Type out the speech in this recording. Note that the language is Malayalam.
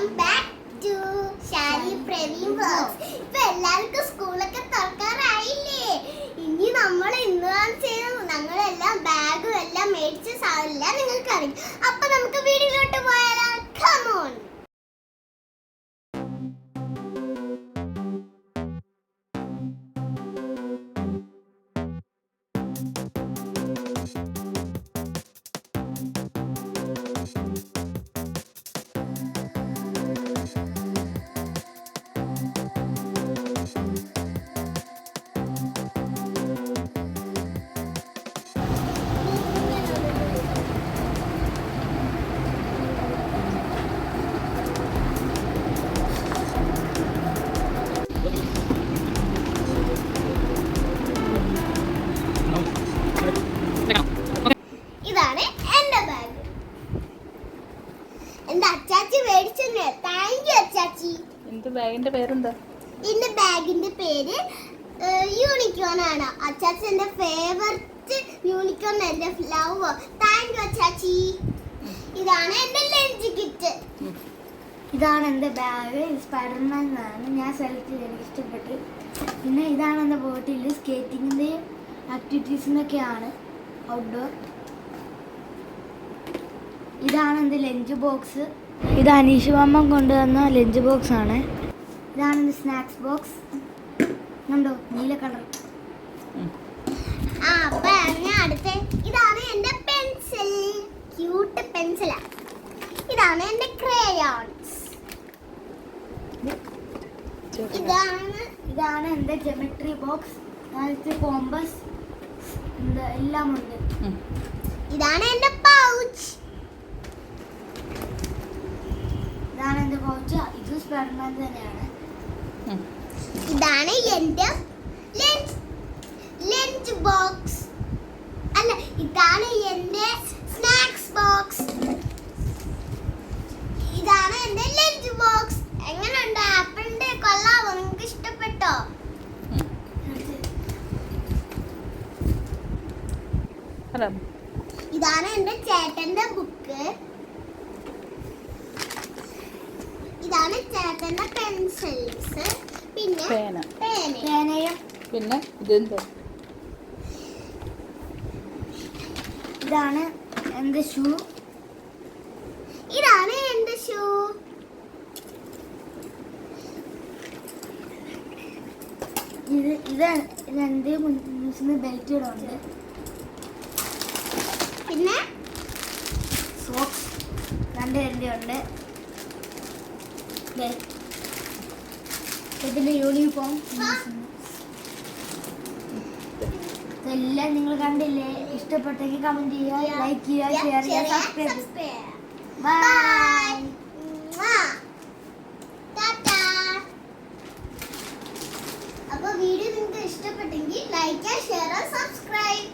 Welcome back to Shari Praveen vlogs ഇപ്പൊ എല്ലാവർക്കും സ്കൂളൊക്കെ തുറക്കാറായില്ലേ? ഇനി നമ്മൾ ഇന്ന് ചെയ്ത ഞങ്ങളെല്ലാം ബാഗും എല്ലാം മേടിച്ച സാധനം നിങ്ങൾക്ക് അച്ചാച്ചി മേടിച്ചു താങ്ക് യു അച്ചാച്ചി. എന്റെ ബാഗിന്റെ പേരെന്താ? എന്റെ ബാഗിന്റെ പേര് യൂണിക്കോൺ ആണ്. അച്ചാച്ചി എന്റെ ഫേവററ്റ് യൂണിക്കോൺ എന്റെ ലവ് താങ്ക് യു അച്ചാച്ചി. ഇതാണ് എന്റെ ലഞ്ച് കിറ്റ് ഇതാണ് എന്റെ ബാഗ് സ്പൈഡർമാൻ എന്നാണ് ഞാൻ സെലക്ട് ചെയ്ത് എനിക്ക് ഇഷ്ടപ്പെട്ടു. പിന്നെ ഇതാണ് എന്റെ ബോട്ടിൽ സ്കേറ്റിങ്ങിന്റെയും ആക്ടിവിറ്റീസിനൊക്കെയാണ് ഔട്ട്ഡോർ ഇതാണ് എന്റെ ലഞ്ച് ബോക്സ്. ഇത് അനീഷ് അമ്മ കൊണ്ടുവന്ന ലഞ്ച് ബോക്സ് ആണ്. ഇതാണ് എന്റെ സ്നാക്സ് ബോക്സ്. കണ്ടോ? നീല കളർ. ആ അപ്പൊ അടുത്ത. ഇതാണ് എന്റെ പെൻസിൽ. ക്യൂട്ട് പെൻസിലാ. ഇതാണ് എന്റെ ക്രയോൺസ് ഇതാണ് ഇതാണ് എന്റെ ജെമിട്രി ബോക്സ് കോമ്പസ് എല്ലാം ഉണ്ട് ഇതാണ് എന്റെ പൗച്ച് ഇതാണ് എന്റെ പൗച്ച് തന്നെയാണ് ഇതാണ് എന്റെ ലഞ്ച് ലഞ്ച് ബോക്സ്. അല്ല ഇതാണ് എന്റെ സ്നാക്സ് ബോക്സ്. ഇതാണ് എന്റെ ലഞ്ച് ബോക്സ്. എങ്ങനെയുണ്ട്? ആപ്പിളിന്റെ കൊള്ളാമോ നിങ്ങൾക്ക് ഇഷ്ടപ്പെട്ടോ? ഇതാണ് എന്റെ ചേട്ടന്റെ ബുക്ക്. ഇതാണ് ചേട്ടന്റെ പെൻസിൽസ് പിന്നെ പേന. പേന. പേനയും. പിന്നെ ഇതെന്ത്? ഇതാണ് എന്റെ ഷൂ? ഇതാണ് എന്റെ ഷൂ? ഇത് ഇത് രണ്ട് മൂന്ന് ബെൽറ്റ് ഉണ്ട് പിന്നെ? സോക്സ് രണ്ട് രണ്ട് ഉണ്ട്. ദേ, ഇതിന്റെ യൂണിഫോം ഇതെല്ലാം നിങ്ങൾ കണ്ടില്ലേ? ഇഷ്ടപ്പെട്ടെങ്കിൽ കമന്റ് ചെയ്യുക ലൈക്ക് ചെയ്യുക ഷെയർ ചെയ്യുക സബ്സ്ക്രൈബ് ബൈ അപ്പൊ വീഡിയോ നിങ്ങൾക്ക് ഇഷ്ടപ്പെട്ടെങ്കിൽ ലൈക്ക് ഷെയർ സബ്സ്ക്രൈബ്